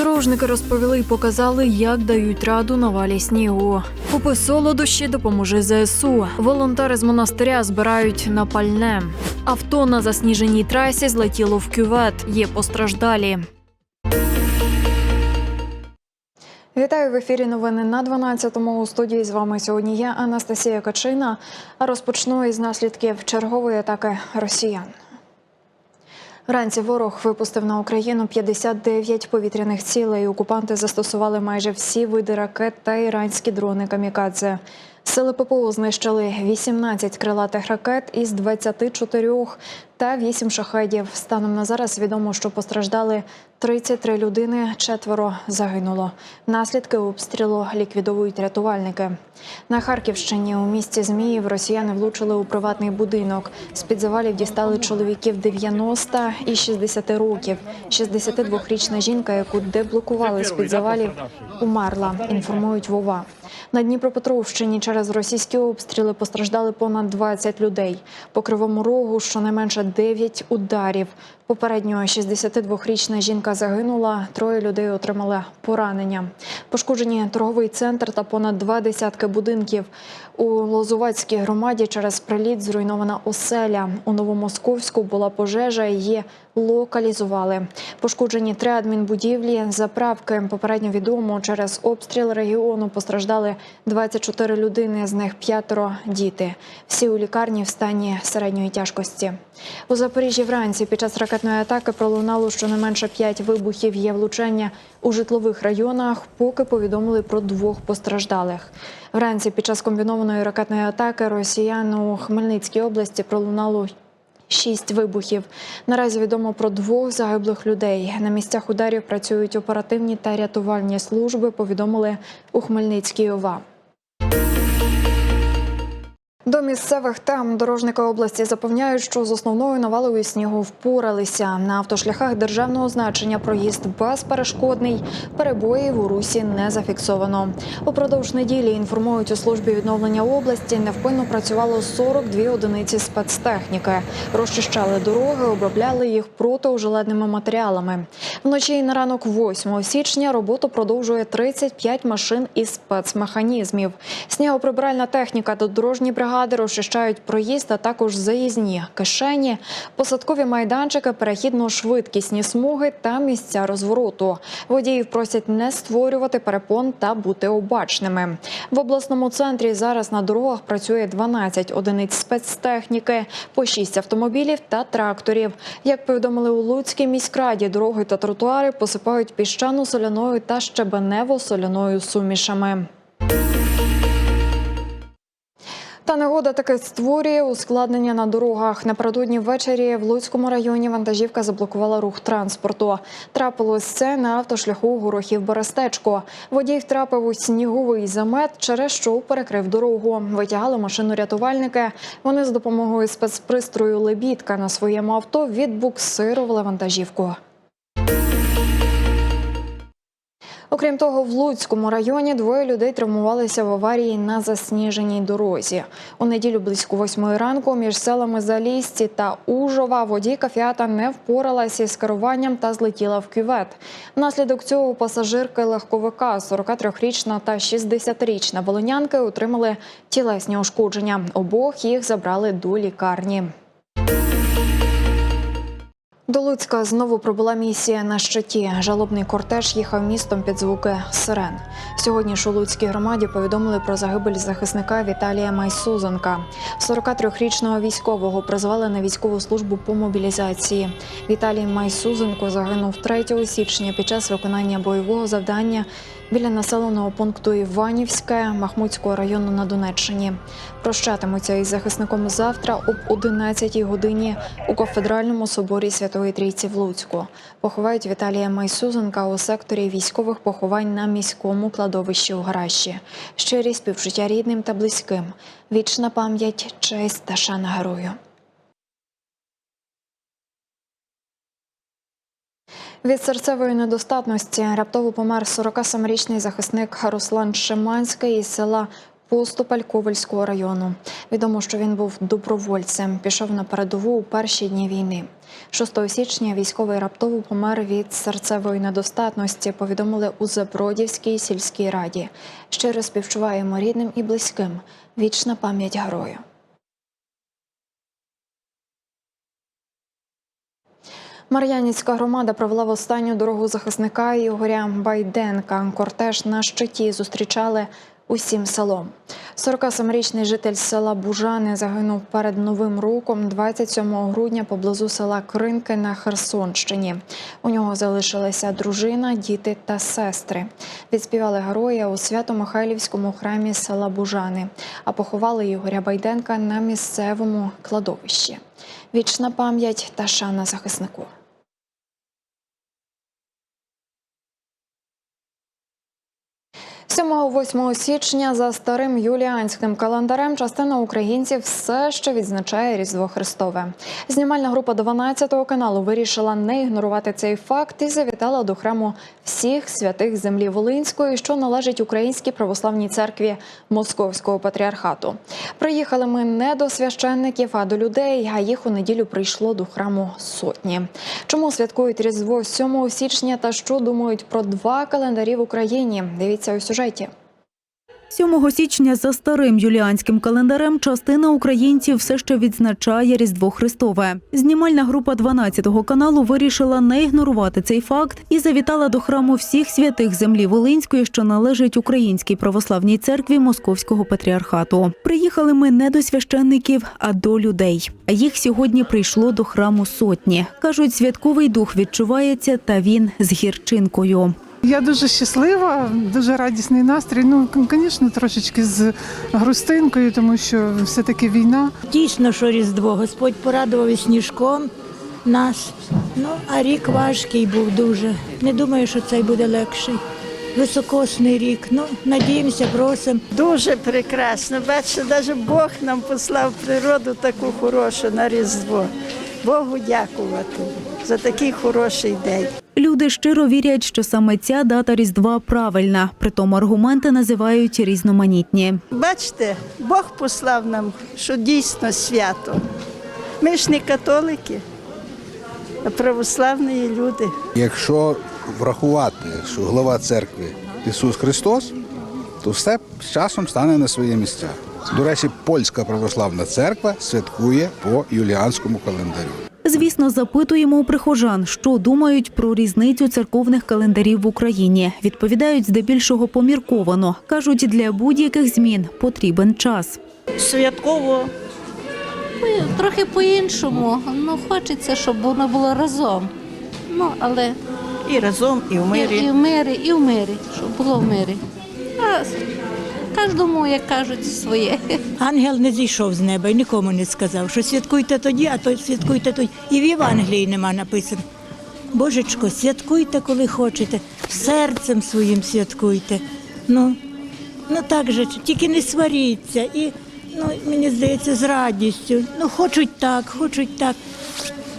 Дорожники розповіли і показали, як дають раду на валі снігу. Купи солодощі, допоможи ЗСУ. Волонтери з монастиря збирають на пальне. Авто на засніженій трасі злетіло в кювет. Є постраждалі. Вітаю в ефірі. Новини на 12-му. У студії з вами сьогодні я Анастасія Качина. Розпочну із наслідків чергової атаки росіян. Вранці ворог випустив на Україну 59 повітряних цілей. Окупанти застосували майже всі види ракет та іранські дрони камікадзе. Сили ППО знищили 18 крилатих ракет із 24 та 8 шахедів. Станом на зараз відомо, що постраждали 33 людини, четверо загинуло. Наслідки обстрілу ліквідовують рятувальники. На Харківщині у місті Зміїв росіяни влучили у приватний будинок. З під завалів дістали чоловіків 90 і 60 років. 62-річна жінка, яку деблокували з під завалів, умерла. Інформують Вова. На Дніпропетровщині через російські обстріли постраждали понад 20 людей. По кривому рогу щонайменше 9 ударів. Попередньо 62-річна жінка загинула, троє людей отримали поранення. Пошкоджені торговий центр та понад два десятки будинків. У Лозувацькій громаді через приліт зруйнована оселя. У Новомосковську була пожежа, її локалізували. Пошкоджені три адмінбудівлі, заправки. Попередньо відомо, через обстріл регіону постраждали 24 людини, з них п'ятеро діти. Всі у лікарні в стані середньої тяжкості. У Запоріжжі вранці під час ракетної атаки пролунало щонайменше 5 вибухів. Є влучання у житлових районах, поки повідомили про двох постраждалих. Вранці під час комбінованої ракетної атаки росіян у Хмельницькій області пролунало Шість вибухів. Наразі відомо про двох загиблих людей. На місцях ударів працюють оперативні та рятувальні служби. Повідомили у Хмельницькій ОВА. До місцевих тем дорожники області запевняють, що з основною навалою снігу впоралися. На автошляхах державного значення проїзд безперешкодний. Перебоїв у русі не зафіксовано. Упродовж неділі інформують у службі відновлення області. Невпинно працювало 42 одиниці спецтехніки. Розчищали дороги, обробляли їх протиожеледними матеріалами. Вночі і на ранок 8 січня роботу продовжує 35 машин із спецмеханізмів. Снігоприбиральна техніка та дорожні бригади розчищають проїзд, а також заїзні кишені, посадкові майданчики, перехідно-швидкісні смуги та місця розвороту. Водіїв просять не створювати перепон та бути обачними. В обласному центрі зараз на дорогах працює 12 одиниць спецтехніки, по 6 автомобілів та тракторів. Як повідомили у Луцькій міськраді, дороги та тротуари посипають піщано-соляною та щебенево-соляною сумішами. Та негода таки створює ускладнення на дорогах. Напередодні ввечері в Луцькому районі вантажівка заблокувала рух транспорту. Трапилось це на автошляху горохів Берестечко. Водій втрапив у сніговий замет, через що перекрив дорогу. Витягали машину рятувальники. Вони з допомогою спецпристрою лебідка на своєму авто відбуксирували вантажівку. Окрім того, в Луцькому районі двоє людей травмувалися в аварії на засніженій дорозі. У неділю близько восьмої ранку між селами Залісці та Ужова водійка Фіата не впоралася із керуванням та злетіла в кювет. Внаслідок цього пасажирки легковика 43-річна та 60-річна волонянки отримали тілесні ушкодження. Обох їх забрали до лікарні. До Луцька знову пробула місія на щиті. Жалобний кортеж їхав містом під звуки сирен. Сьогодні ж у Луцькій громаді повідомили про загибель захисника Віталія Майсузенка. 43-річного військового призвали на військову службу по мобілізації. Віталій Майсузенко загинув 3 січня під час виконання бойового завдання біля населеного пункту Іванівське Махмутського району на Донеччині. Прощатимуться із захисником завтра об 11-й годині у кафедральному соборі Святої Трійці в Луцьку. Поховають Віталія Майсузенка у секторі військових поховань на міському кладовищі у Гараші. Щирі співчуття рідним та близьким. Вічна пам'ять, честь та шана герою. Від серцевої недостатності раптово помер 47-річний захисник Руслан Шиманський із села Поступаль Ковальського району. Відомо, що він був добровольцем, пішов на передову у перші дні війни. 6 січня військовий раптово помер від серцевої недостатності. Повідомили у Забродівській сільській раді. Щиро співчуваємо рідним і близьким. Вічна пам'ять герою. Мар'янівська громада провела в останню дорогу захисника Ігоря Байденка. Кортеж на щиті зустрічали усім селом. 47-річний житель села Бужани загинув перед новим роком 27 грудня поблизу села Кринки на Херсонщині. У нього залишилися дружина, діти та сестри. Відспівали героя у Свято-Михайлівському храмі села Бужани, а поховали Ігоря Байденка на місцевому кладовищі. Вічна пам'ять та шана захиснику. Сьомого 8 січня за старим юліанським календарем частина українців все ще відзначає Різдво Христове. Знімальна група 12 каналу вирішила не ігнорувати цей факт і завітала до храму всіх святих землі Волинської, що належить Українській православній церкві Московського патріархату. Приїхали ми не до священників, а до людей. А їх у неділю прийшло до храму сотні. Чому святкують Різдво 7 січня та що думають про два календарі в Україні? Дивіться у сюжеті. 7 січня за старим юліанським календарем частина українців все ще відзначає Різдво Христове. Знімальна група 12-го каналу вирішила не ігнорувати цей факт і завітала до храму всіх святих землі Волинської, що належить Українській православній церкві Московського патріархату. Приїхали ми не до священників, а до людей. А їх сьогодні прийшло до храму сотні. кажуть, святковий дух відчувається, та він з гірчинкою. Я дуже щаслива, дуже радісний настрій. Ну, звісно, трошечки з грустинкою, тому що все-таки війна. Дійсно, що Різдво. Господь порадував і сніжком нас. Ну, а рік важкий був дуже. Не думаю, що цей буде легший. Високосний рік. Ну, надіємося, просимо. Дуже прекрасно. Бачите, навіть Бог нам послав природу таку хорошу на Різдво. Богу дякувати за такий хороший день. Люди щиро вірять, що саме ця дата Різдва правильна. Притому аргументи називають різноманітні. Бачите, Бог послав нам, що дійсно свято. Ми ж не католики, а православні люди. Якщо врахувати, що голова церкви Ісус Христос, то все з часом стане на свої місця. До речі, польська православна церква святкує по юліанському календарю. Звісно, запитуємо у прихожан, що думають про різницю церковних календарів в Україні. Відповідають здебільшого помірковано. кажуть, для будь-яких змін потрібен час. святково Ми трохи по-іншому. Ну, хочеться, щоб воно було разом. Ну, але і разом, і в і, мирі. і в мирі, і в мирі, щоб було в мирі. А кожному, як кажуть, своє. Ангел не зійшов з неба і нікому не сказав, що святкуйте тоді, а то святкуйте тоді. І в Євангелії нема написано. Божечко, святкуйте, коли хочете, серцем своїм святкуйте. Ну, ну так же, тільки не сваріться. І ну, мені здається, з радістю. Ну, хочуть так, хочуть так.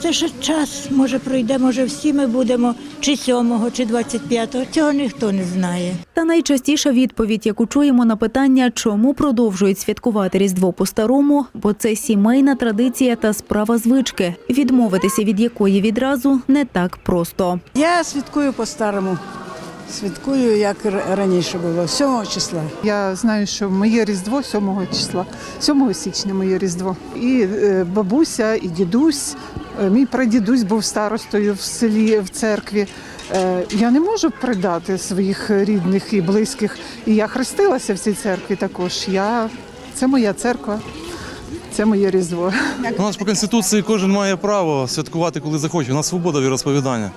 Це ще час, може, пройде, може, всі ми будемо чи 7-го, чи 25-го. Цього ніхто не знає. Та найчастіша відповідь, яку чуємо на питання, чому продовжують святкувати Різдво по-старому, бо це сімейна традиція та справа звички, відмовитися від якої відразу не так просто. Я святкую по-старому. Святкую, як раніше було, 7 числа. Я знаю, що моє Різдво 7 числа, 7 січня моє Різдво. І е, бабуся, і дідусь. Е, Мій прадідусь був старостою в селі, в церкві. Е, Я не можу придати своїх рідних і близьких. І я хрестилася в цій церкві також. Я... Це моя церква, це моє Різдво. У нас по конституції кожен має право святкувати, коли захоче. У нас свобода віросповідання.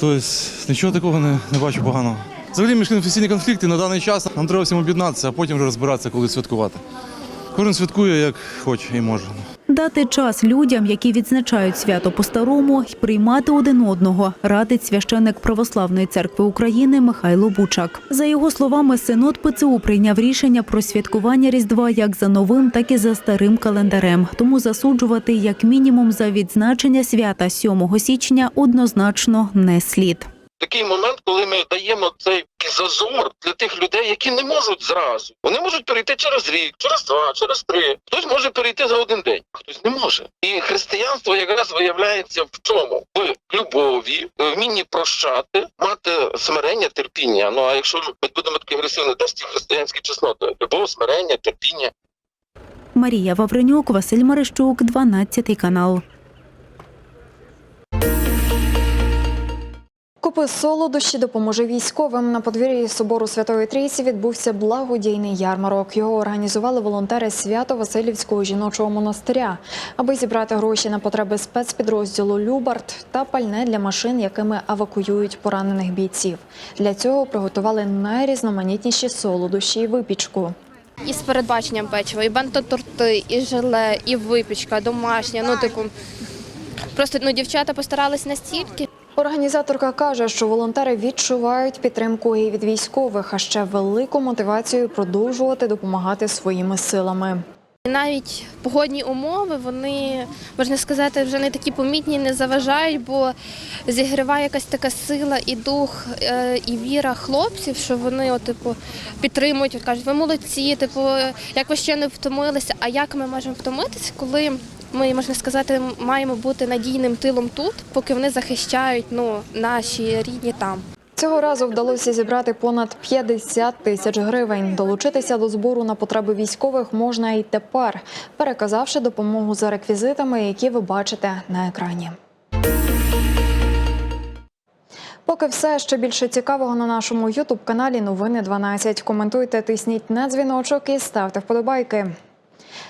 Тобто нічого такого не, не бачу поганого. Взагалі міжконфесійні конфлікти на даний час нам треба всім об'єднатися, а потім вже розбиратися, коли святкувати. Кожен святкує як хоче і може. Дати час людям, які відзначають свято по-старому, й приймати один одного, радить священник Православної церкви України Михайло Бучак. За його словами, синод ПЦУ прийняв рішення про святкування Різдва як за новим, так і за старим календарем. Тому засуджувати як мінімум за відзначення свята 7 січня однозначно не слід. Такий момент, коли ми даємо цей зазор для тих людей, які не можуть зразу. Вони можуть перейти через рік, через два, через три. Хтось може перейти за один день, а хтось не може. І християнство якраз виявляється в чому? В любові, вмінні прощати, мати смирення, терпіння. Ну а якщо ми будемо такі агресивні, де ж ті християнські чесноти? Любов, смирення, терпіння. Марія Вавренюк, Василь Марищук, 12 канал. Купи солодощі допоможе військовим. На подвір'ї собору Святої Трійці відбувся благодійний ярмарок. Його організували волонтери Свято-Василівського жіночого монастиря, аби зібрати гроші на потреби спецпідрозділу Любарт та пальне для машин, якими евакуюють поранених бійців. Для цього приготували найрізноманітніші солодощі і випічку. І з передбаченням печива, і бантоторти, і желе, і випічка домашня. Ну, типу, просто ну, дівчата постарались настільки. Організаторка каже, що волонтери відчувають підтримку і від військових, а ще велику мотивацію продовжувати допомагати своїми силами. Навіть погодні умови, вони, можна сказати, вже не такі помітні, не заважають, бо зігріває якась така сила і дух, е, і віра хлопців, що вони от, типу, підтримують, кажуть, ви молодці, типу, як ви ще не втомилися, а як ми можемо втомитися, коли ми, можна сказати, маємо бути надійним тилом тут, поки вони захищають ну, наші рідні там. Цього разу вдалося зібрати понад 50 тисяч гривень. Долучитися до збору на потреби військових можна і тепер, переказавши допомогу за реквізитами, які ви бачите на екрані. Поки все ще більше цікавого на нашому Ютуб каналі Новини 12. Коментуйте, тисніть на дзвіночок і ставте вподобайки.